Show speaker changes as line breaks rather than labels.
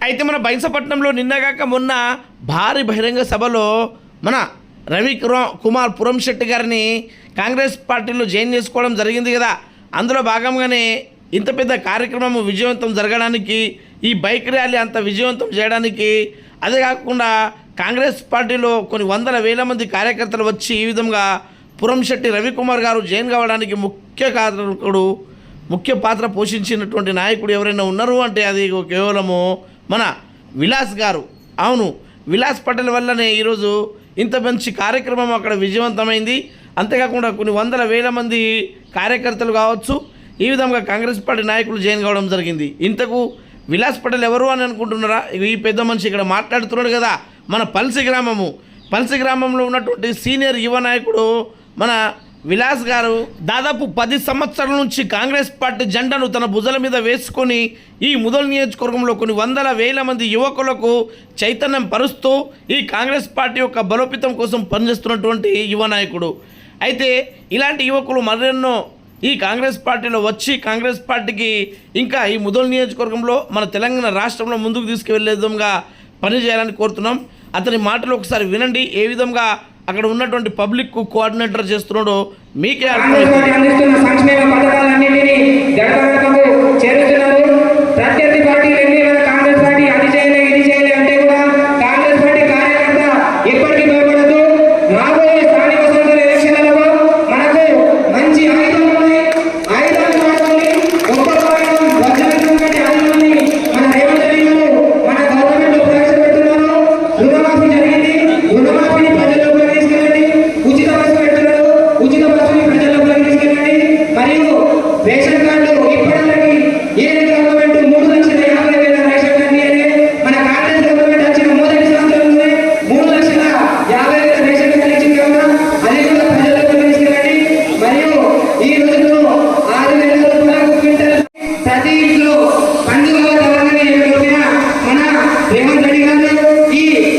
అయితే మన బైంసపట్నంలో నిన్నగాక మొన్న భారీ బహిరంగ సభలో మన రవి కుర- కుమార్ పురం శెట్టి గారిని కాంగ్రెస్ పార్టీలో జాయిన్ చేసుకోవడం జరిగింది కదా. అందులో భాగంగానే ఇంత పెద్ద కార్యక్రమం విజయవంతం జరగడానికి ఈ బైక్ ర్యాలీ అంత విజయవంతం చేయడానికి అదే కాకుండా కాంగ్రెస్ పార్టీలో కొన్ని వందల వేల మంది కార్యకర్తలు వచ్చి ఈ విధంగా పురంశెట్టి రవికుమార్ గారు జైన్ కావడానికి ముఖ్య కారకుడు ముఖ్య పాత్ర పోషించినటువంటి నాయకుడు ఎవరైనా ఉన్నారు అంటే అది కేవలము మన విలాస్ గారు. అవును విలాస్ పటేల్ వల్లనే ఈరోజు ఇంత మంచి కార్యక్రమం అక్కడ విజయవంతమైంది. అంతేకాకుండా కొన్ని వందల వేల మంది కార్యకర్తలు కావచ్చు ఈ విధంగా కాంగ్రెస్ పార్టీ నాయకులు జాయిన్ కావడం జరిగింది. ఇంతకు విలాస్ పటేల్ ఎవరు అని అనుకుంటున్నారా? ఈ పెద్ద మనిషి ఇక్కడ మాట్లాడుతున్నాడు కదా మన పల్సి గ్రామము. పల్సి గ్రామంలో ఉన్నటువంటి సీనియర్ యువ నాయకుడు మన విలాస్ గారు దాదాపు పది సంవత్సరాల నుంచి కాంగ్రెస్ పార్టీ జెండాను తన భుజల మీద వేసుకొని ఈ ముదల్ నియోజకవర్గంలో కొన్ని వందల వేల మంది యువకులకు చైతన్యం పరుస్తూ ఈ కాంగ్రెస్ పార్టీ యొక్క బలోపేతం కోసం పనిచేస్తున్నటువంటి యువ నాయకుడు. అయితే ఇలాంటి యువకులు మరెన్నో ఈ కాంగ్రెస్ పార్టీలో వచ్చి కాంగ్రెస్ పార్టీకి ఇంకా ఈ ముదల్ నియోజకవర్గంలో మన తెలంగాణ రాష్ట్రంలో ముందుకు తీసుకువెళ్ళే విధంగా పనిచేయాలని కోరుతున్నాం. అతని మాటలు ఒకసారి వినండి. ఏ విధంగా అక్కడ ఉన్నటువంటి పబ్లిక్ కోఆర్డినేటర్ చేస్తున్నాడో మీకే
అర్థం dengan jaringan ini